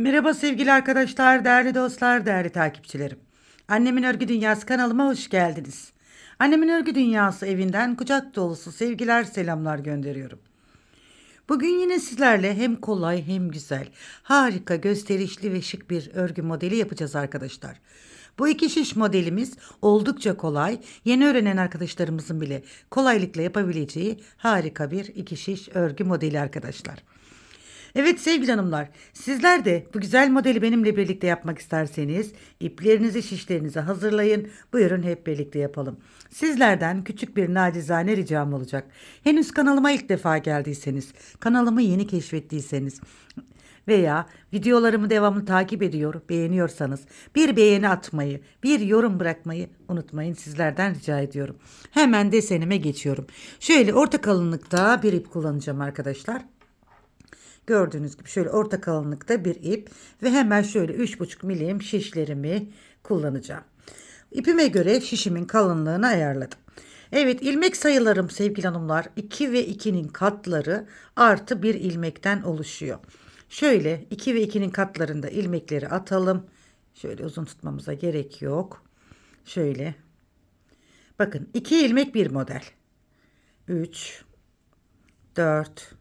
Merhaba sevgili arkadaşlar, değerli dostlar, değerli takipçilerim. Annemin Örgü Dünyası kanalıma hoş geldiniz. Annemin Örgü Dünyası evinden kucak dolusu sevgiler, selamlar gönderiyorum. Bugün yine sizlerle hem kolay hem güzel, harika, gösterişli ve şık bir örgü modeli yapacağız arkadaşlar. Bu iki şiş modelimiz oldukça kolay, yeni öğrenen arkadaşlarımızın bile kolaylıkla yapabileceği harika bir iki şiş örgü modeli arkadaşlar. Evet sevgili hanımlar, sizler de bu güzel modeli benimle birlikte yapmak isterseniz iplerinizi şişlerinizi hazırlayın. Buyurun hep birlikte yapalım. Sizlerden küçük bir nacizane ricam olacak. Henüz kanalıma ilk defa geldiyseniz, kanalımı yeni keşfettiyseniz veya videolarımı devamlı takip ediyor, beğeniyorsanız bir beğeni atmayı, bir yorum bırakmayı unutmayın sizlerden rica ediyorum. Hemen desenime geçiyorum. Şöyle orta kalınlıkta bir ip kullanacağım arkadaşlar. Gördüğünüz gibi şöyle orta kalınlıkta bir ip ve hemen şöyle 3,5 milim şişlerimi kullanacağım. İpime göre şişimin kalınlığını ayarladım. Evet ilmek sayılarım sevgili hanımlar 2 ve 2'nin katları artı bir ilmekten oluşuyor. Şöyle 2 ve 2'nin katlarında ilmekleri atalım. Şöyle uzun tutmamıza gerek yok. Şöyle. Bakın 2 ilmek bir model. 3 4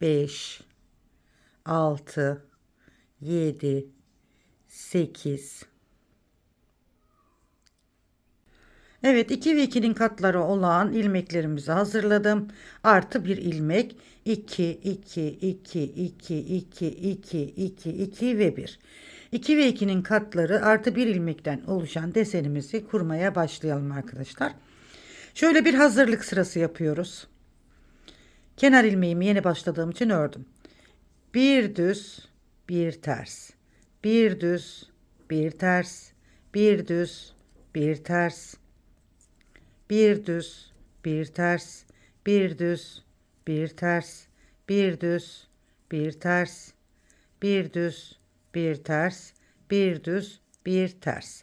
5 6 7 8 Evet 2 ve 2'nin katları olan ilmeklerimizi hazırladım. Artı bir ilmek 2 2 2 2 2 2 2 2 ve 1. 2 ve 2'nin katları artı bir ilmekten oluşan desenimizi kurmaya başlayalım arkadaşlar. Şöyle bir hazırlık sırası yapıyoruz. Kenar ilmeğimi yeni başladığım için ördüm. Bir düz, bir ters. Bir düz, bir ters. Bir düz, bir ters. Bir düz, bir ters. Bir düz, bir ters. Bir düz, bir ters. Bir düz, bir ters. Bir düz, bir ters.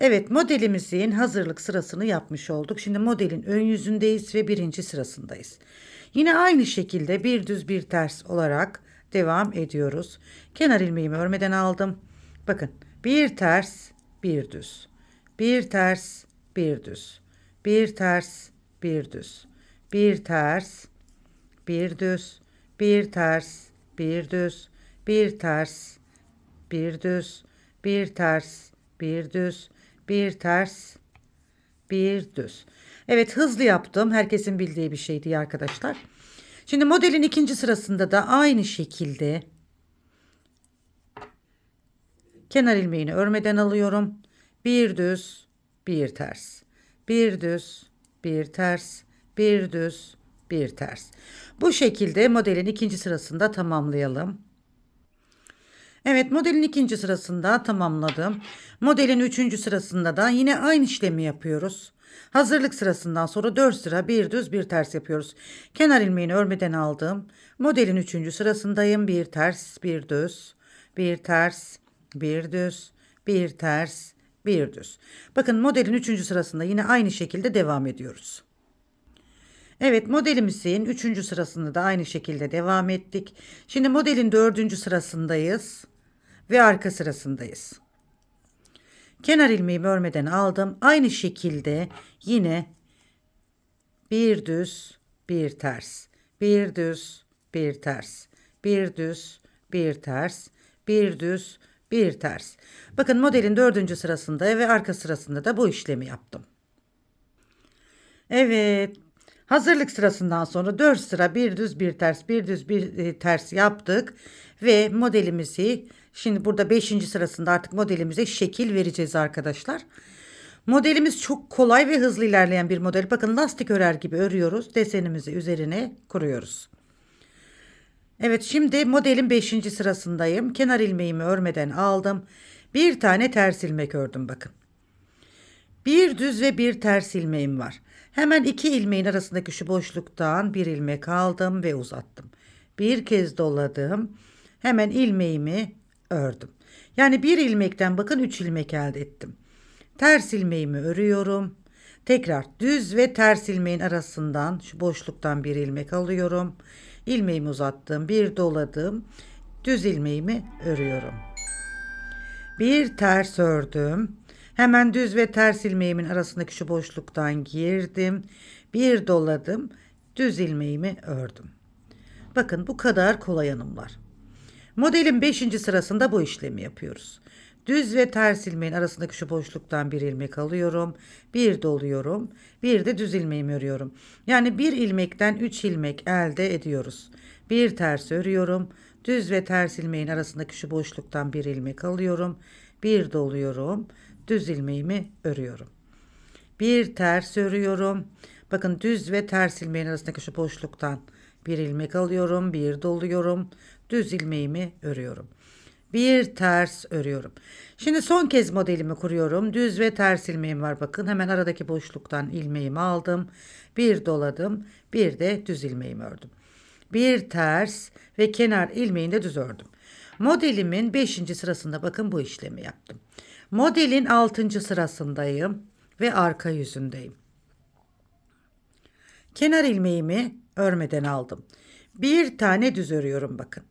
Evet modelimizin hazırlık sırasını yapmış olduk. Şimdi modelin ön yüzündeyiz ve birinci sırasındayız. Yine aynı şekilde bir düz bir ters olarak devam ediyoruz. Kenar ilmeğimi örmeden aldım. Bakın bir ters bir düz. Bir ters bir düz. Bir ters bir düz. Bir ters bir düz. Bir ters bir düz. Bir ters bir düz. Bir ters bir düz. Bir ters bir düz. Evet hızlı yaptım. Herkesin bildiği bir şeydi arkadaşlar. Şimdi modelin ikinci sırasında da aynı şekilde kenar ilmeğini örmeden alıyorum. Bir düz, bir ters. Bir düz, bir ters, bir düz, bir ters. Bu şekilde modelin ikinci sırasında tamamlayalım. Evet modelin ikinci sırasında tamamladım. Modelin üçüncü sırasında da yine aynı işlemi yapıyoruz. Hazırlık sırasından sonra 4 sıra bir düz bir ters yapıyoruz. Kenar ilmeğini örmeden aldım. Modelin üçüncü sırasındayım. Bir ters bir düz bir ters bir düz bir ters bir düz. Bakın modelin üçüncü sırasında yine aynı şekilde devam ediyoruz. Evet modelimizin üçüncü sırasında da aynı şekilde devam ettik. Şimdi modelin dördüncü sırasındayız ve arka sırasındayız. Kenar ilmeğimi örmeden aldım. Aynı şekilde yine bir düz, bir ters, bir düz, bir ters, bir düz, bir ters, bir düz, bir ters. Bakın modelin dördüncü sırasında ve arka sırasında da bu işlemi yaptım. Evet. Hazırlık sırasından sonra 4 sıra bir düz bir ters bir düz bir e, ters yaptık ve modelimizi şimdi burada 5. sırasında artık modelimize şekil vereceğiz arkadaşlar. Modelimiz çok kolay ve hızlı ilerleyen bir model. Bakın lastik örer gibi örüyoruz. Desenimizi üzerine kuruyoruz. Evet şimdi modelin 5. sırasındayım. Kenar ilmeğimi örmeden aldım. Bir tane ters ilmek ördüm bakın. Bir düz ve bir ters ilmeğim var. Hemen iki ilmeğin arasındaki şu boşluktan bir ilmek aldım ve uzattım. Bir kez doladım. Hemen ilmeğimi ördüm. Yani bir ilmekten bakın üç ilmek elde ettim. Ters ilmeğimi örüyorum. Tekrar düz ve ters ilmeğin arasından şu boşluktan bir ilmek alıyorum. İlmeğimi uzattım. Bir doladım. düz ilmeğimi örüyorum. Bir ters ördüm. Hemen düz ve ters ilmeğimin arasındaki şu boşluktan girdim. Bir doladım. Düz ilmeğimi ördüm. Bakın bu kadar kolay hanımlar. Modelin 5. sırasında bu işlemi yapıyoruz. Düz ve ters ilmeğin arasındaki şu boşluktan bir ilmek alıyorum. Bir doluyorum. Bir de düz ilmeğimi örüyorum. Yani bir ilmekten 3 ilmek elde ediyoruz. Bir ters örüyorum. Düz ve ters ilmeğin arasındaki şu boşluktan bir ilmek alıyorum. Bir doluyorum. Düz ilmeğimi örüyorum. Bir ters örüyorum. Bakın düz ve ters ilmeğin arasındaki şu boşluktan bir ilmek alıyorum, bir doluyorum, düz ilmeğimi örüyorum. Bir ters örüyorum. Şimdi son kez modelimi kuruyorum. Düz ve ters ilmeğim var bakın. Hemen aradaki boşluktan ilmeğimi aldım. Bir doladım, bir de düz ilmeğimi ördüm. Bir ters ve kenar ilmeğini de düz ördüm. Modelimin 5. sırasında bakın bu işlemi yaptım. Modelin 6. sırasındayım ve arka yüzündeyim. Kenar ilmeğimi örmeden aldım. Bir tane düz örüyorum bakın.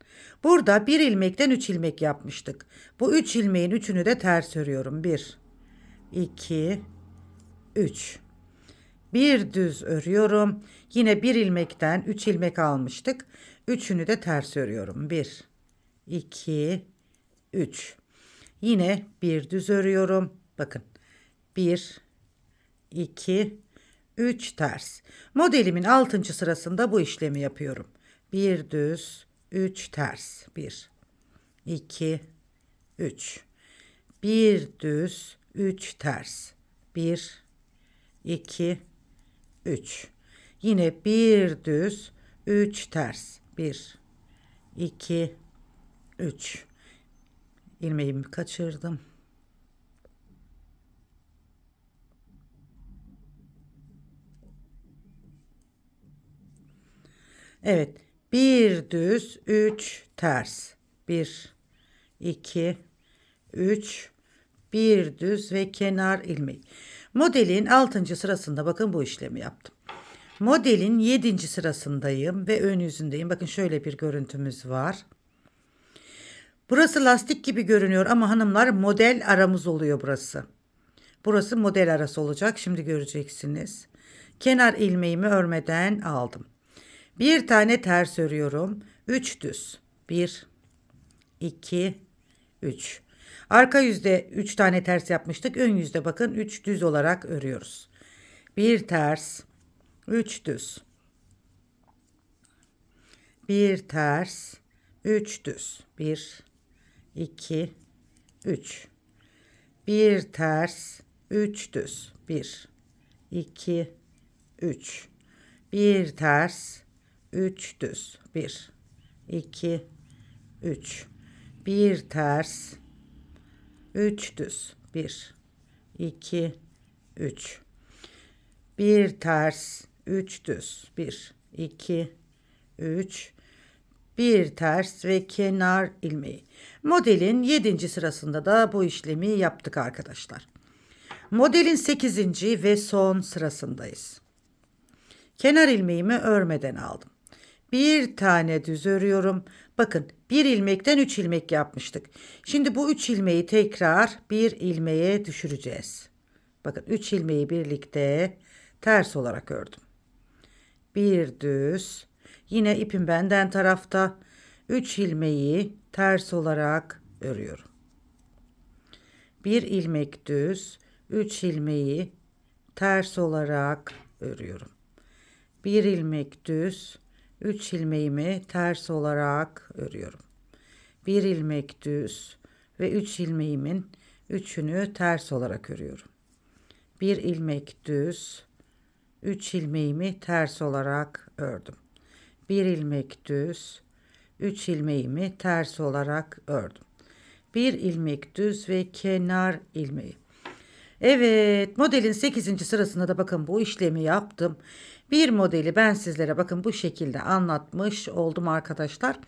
Burada bir ilmekten üç ilmek yapmıştık. Bu üç ilmeğin üçünü de ters örüyorum. Bir, iki, üç. Bir düz örüyorum. Yine bir ilmekten üç ilmek almıştık. Üçünü de ters örüyorum. Bir, iki, üç. Yine bir düz örüyorum. Bakın. Bir, iki, 3 ters. Modelimin 6. sırasında bu işlemi yapıyorum. 1 düz, 3 ters. 1 2 3 1 düz, 3 ters. 1 2 3 Yine 1 düz, 3 ters. 1 2 3 ilmeğimi kaçırdım. Evet. Bir düz, üç ters. Bir, iki, üç, bir düz ve kenar ilmek. Modelin altıncı sırasında bakın bu işlemi yaptım. Modelin yedinci sırasındayım ve ön yüzündeyim. Bakın şöyle bir görüntümüz var. Burası lastik gibi görünüyor ama hanımlar model aramız oluyor burası. Burası model arası olacak. Şimdi göreceksiniz. Kenar ilmeğimi örmeden aldım. Bir tane ters örüyorum. Üç düz. Bir, iki, üç. Arka yüzde üç tane ters yapmıştık. Ön yüzde bakın üç düz olarak örüyoruz. Bir ters, üç düz. Bir ters, üç düz. Bir, iki, üç. Bir ters, üç düz. Bir, iki, üç. Bir ters, 3 düz. 1 2 3 1 ters 3 düz. 1 2 3 1 ters 3 düz. 1 2 3 bir ters ve kenar ilmeği. Modelin 7. sırasında da bu işlemi yaptık arkadaşlar. Modelin 8. ve son sırasındayız. Kenar ilmeğimi örmeden aldım. Bir tane düz örüyorum. Bakın bir ilmekten üç ilmek yapmıştık. Şimdi bu üç ilmeği tekrar bir ilmeğe düşüreceğiz. Bakın üç ilmeği birlikte ters olarak ördüm. Bir düz. Yine ipim benden tarafta. Üç ilmeği ters olarak örüyorum. Bir ilmek düz. Üç ilmeği ters olarak örüyorum. Bir ilmek düz 3 ilmeğimi ters olarak örüyorum. 1 ilmek düz ve 3 ilmeğimin üçünü ters olarak örüyorum. 1 ilmek düz, 3 ilmeğimi ters olarak ördüm. 1 ilmek düz, 3 ilmeğimi ters olarak ördüm. 1 ilmek düz ve kenar ilmeği. Evet modelin 8. sırasında da bakın bu işlemi yaptım. Bir modeli ben sizlere bakın bu şekilde anlatmış oldum arkadaşlar.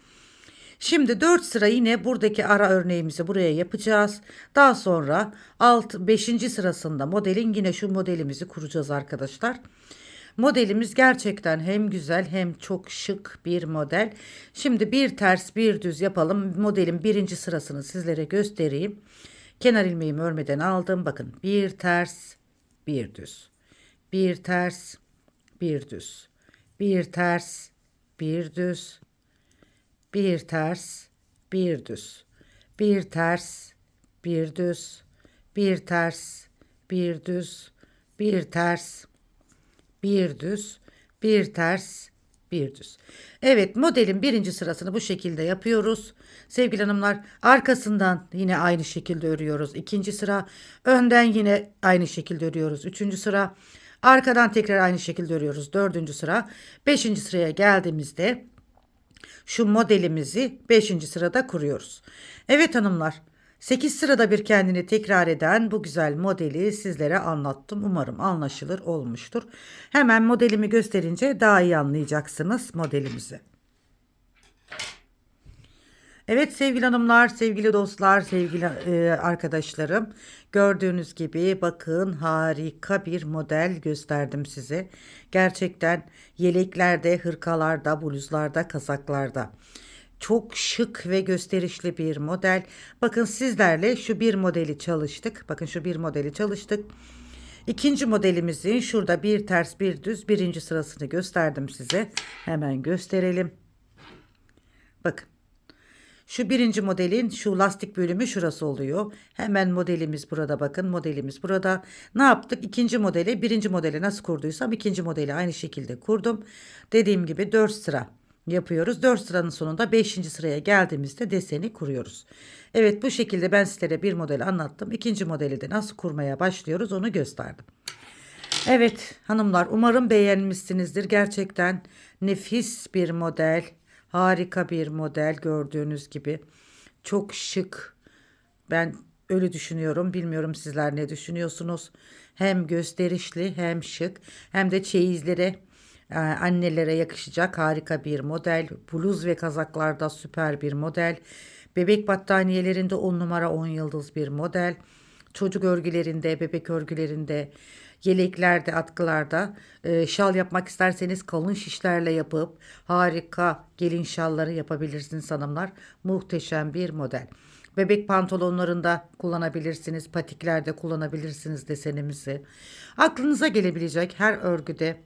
Şimdi 4 sıra yine buradaki ara örneğimizi buraya yapacağız. Daha sonra alt 5. sırasında modelin yine şu modelimizi kuracağız arkadaşlar. Modelimiz gerçekten hem güzel hem çok şık bir model. Şimdi bir ters bir düz yapalım. Modelin birinci sırasını sizlere göstereyim. Kenar ilmeğimi örmeden aldım. Bakın bir ters bir düz. Bir ters bir düz. Bir ters bir düz. Bir ters bir düz. Bir ters bir düz. Bir ters bir düz. Bir ters bir düz, bir ters, bir düz. Evet modelin birinci sırasını bu şekilde yapıyoruz. Sevgili hanımlar arkasından yine aynı şekilde örüyoruz. İkinci sıra önden yine aynı şekilde örüyoruz. Üçüncü sıra arkadan tekrar aynı şekilde örüyoruz. Dördüncü sıra. Beşinci sıraya geldiğimizde şu modelimizi 5. sırada kuruyoruz. Evet hanımlar 8 sırada bir kendini tekrar eden bu güzel modeli sizlere anlattım. Umarım anlaşılır olmuştur. Hemen modelimi gösterince daha iyi anlayacaksınız modelimizi. Evet sevgili hanımlar, sevgili dostlar, sevgili e, arkadaşlarım. Gördüğünüz gibi bakın harika bir model gösterdim size. Gerçekten yeleklerde, hırkalarda, bluzlarda, kazaklarda. Çok şık ve gösterişli bir model. Bakın sizlerle şu bir modeli çalıştık. Bakın şu bir modeli çalıştık. İkinci modelimizin şurada bir ters bir düz birinci sırasını gösterdim size. Hemen gösterelim. Bakın. Şu birinci modelin şu lastik bölümü şurası oluyor. Hemen modelimiz burada bakın. Modelimiz burada. Ne yaptık? İkinci modeli birinci modeli nasıl kurduysam ikinci modeli aynı şekilde kurdum. Dediğim gibi 4 sıra yapıyoruz. 4 sıranın sonunda 5. sıraya geldiğimizde deseni kuruyoruz. Evet bu şekilde ben sizlere bir model anlattım. İkinci modeli de nasıl kurmaya başlıyoruz onu gösterdim. Evet hanımlar umarım beğenmişsinizdir. Gerçekten nefis bir model. Harika bir model gördüğünüz gibi. Çok şık. Ben öyle düşünüyorum. Bilmiyorum sizler ne düşünüyorsunuz. Hem gösterişli hem şık hem de çeyizlere annelere yakışacak harika bir model. Bluz ve kazaklarda süper bir model. Bebek battaniyelerinde 10 numara 10 yıldız bir model. Çocuk örgülerinde, bebek örgülerinde, yeleklerde, atkılarda e, şal yapmak isterseniz kalın şişlerle yapıp harika gelin şalları yapabilirsiniz hanımlar. Muhteşem bir model. Bebek pantolonlarında kullanabilirsiniz, patiklerde kullanabilirsiniz desenimizi. Aklınıza gelebilecek her örgüde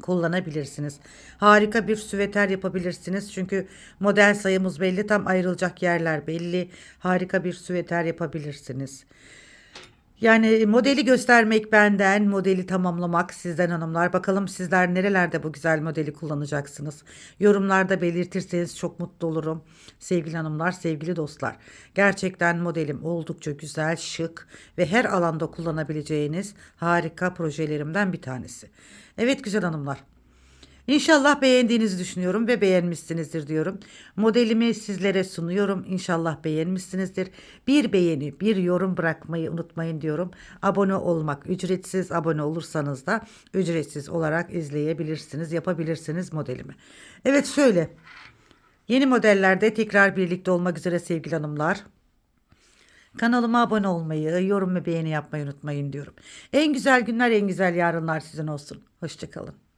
kullanabilirsiniz. Harika bir süveter yapabilirsiniz. Çünkü model sayımız belli. Tam ayrılacak yerler belli. Harika bir süveter yapabilirsiniz. Yani modeli göstermek benden, modeli tamamlamak sizden hanımlar. Bakalım sizler nerelerde bu güzel modeli kullanacaksınız. Yorumlarda belirtirseniz çok mutlu olurum. Sevgili hanımlar, sevgili dostlar. Gerçekten modelim oldukça güzel, şık ve her alanda kullanabileceğiniz harika projelerimden bir tanesi. Evet güzel hanımlar. İnşallah beğendiğinizi düşünüyorum ve beğenmişsinizdir diyorum. Modelimi sizlere sunuyorum. İnşallah beğenmişsinizdir. Bir beğeni, bir yorum bırakmayı unutmayın diyorum. Abone olmak ücretsiz. Abone olursanız da ücretsiz olarak izleyebilirsiniz, yapabilirsiniz modelimi. Evet şöyle. Yeni modellerde tekrar birlikte olmak üzere sevgili hanımlar. Kanalıma abone olmayı, yorum ve beğeni yapmayı unutmayın diyorum. En güzel günler, en güzel yarınlar sizin olsun. Hoşçakalın.